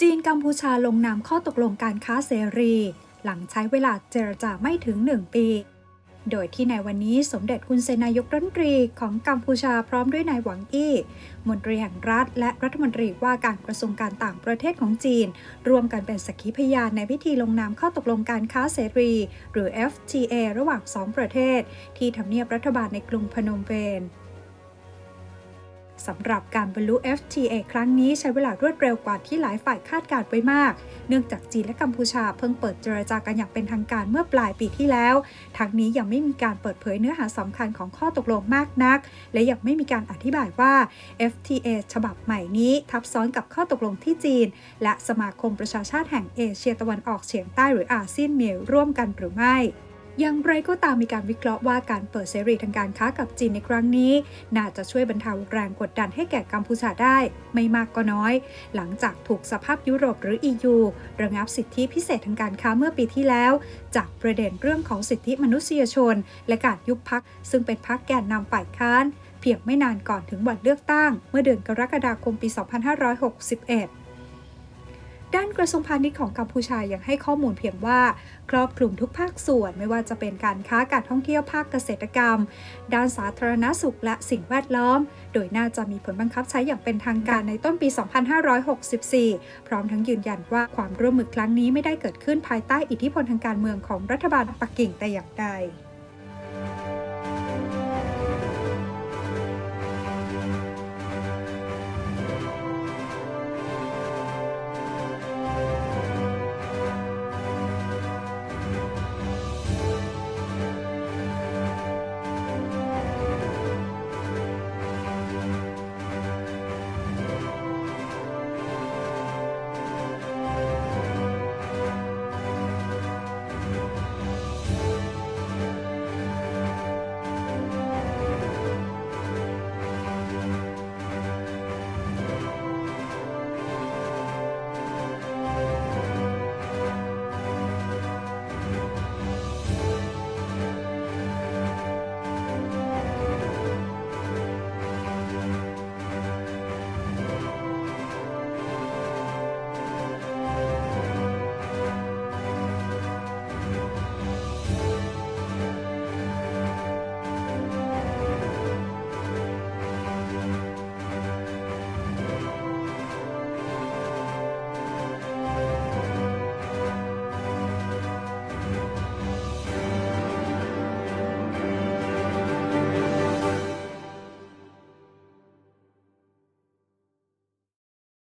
จีนกัมพูชาลงนามข้อตกลงการค้าเสรี หลังใช้เวลาเจรจาไม่ถึง 1 ปี โดยที่ในวันนี้สมเด็จคุณเซนนายกรัฐมนตรีของกัมพูชาพร้อมด้วยนายหวังอี้ มนตรีแห่งรัฐ และรัฐมนตรีว่าการกระทรวงการต่างประเทศของจีน ร่วมกันเป็นสักขีพยานในพิธีลงนามข้อตกลงการค้าเสรี หรือ FTA ระหว่างสองประเทศ ที่ทำเนียบรัฐบาลในกรุงพนมเปญ สำหรับการบรรลุ FTA ครั้งนี้ใช้เวลารวดเร็วกว่าที่หลายฝ่ายคาดการไว้มาก เนื่องจากจีนและกัมพูชาเพิ่งเปิดเจรจากันอย่างเป็นทางการเมื่อปลายปีที่แล้ว ทั้งนี้ยังไม่มีการเปิดเผยเนื้อหาสำคัญของข้อตกลงมากนัก และยังไม่มีการอธิบายว่า FTA ฉบับใหม่นี้ทับซ้อนกับข้อตกลงที่จีน และสมาคมประชาชาติแห่งเอเชียตะวันออกเฉียงใต้หรืออาเซียนมีร่วมกันหรือไม่ อย่างไรก็ตามมีการวิเคราะห์ว่าการเปิดเสรีทางการค้ากับจีนในครั้งนี้ น่าจะช่วยบรรเทาแรงกดดันให้แก่กัมพูชาได้ ไม่มากก็น้อย หลังจากถูกสภาพยุโรปหรือ EU ระงับสิทธิพิเศษทางการค้าเมื่อปีที่แล้ว จากประเด็นเรื่องของสิทธิมนุษยชน และการยุบพักซึ่งเป็นพักแกนนำฝ่ายค้าน เพียงไม่นานก่อนถึงวันเลือกตั้ง เมื่อเดือนกรกฎาคมปี 2561 ด้านกระทรวงพาณิชย์ของกัมพูชายังให้ข้อมูลเพียงว่า ครอบคลุมทุกภาคส่วน ไม่ว่าจะเป็นการค้าการท่องเที่ยวภาคเกษตรกรรม ด้านสาธารณสุขและสิ่งแวดล้อม โดยน่าจะมีผลบังคับใช้อย่างเป็นทางการในต้นปี 2564 พร้อมทั้งยืนยันว่าความร่วมมือครั้งนี้ไม่ได้เกิดขึ้นภายใต้อิทธิพลทางการเมืองของรัฐบาลปักกิ่งแต่อย่างใด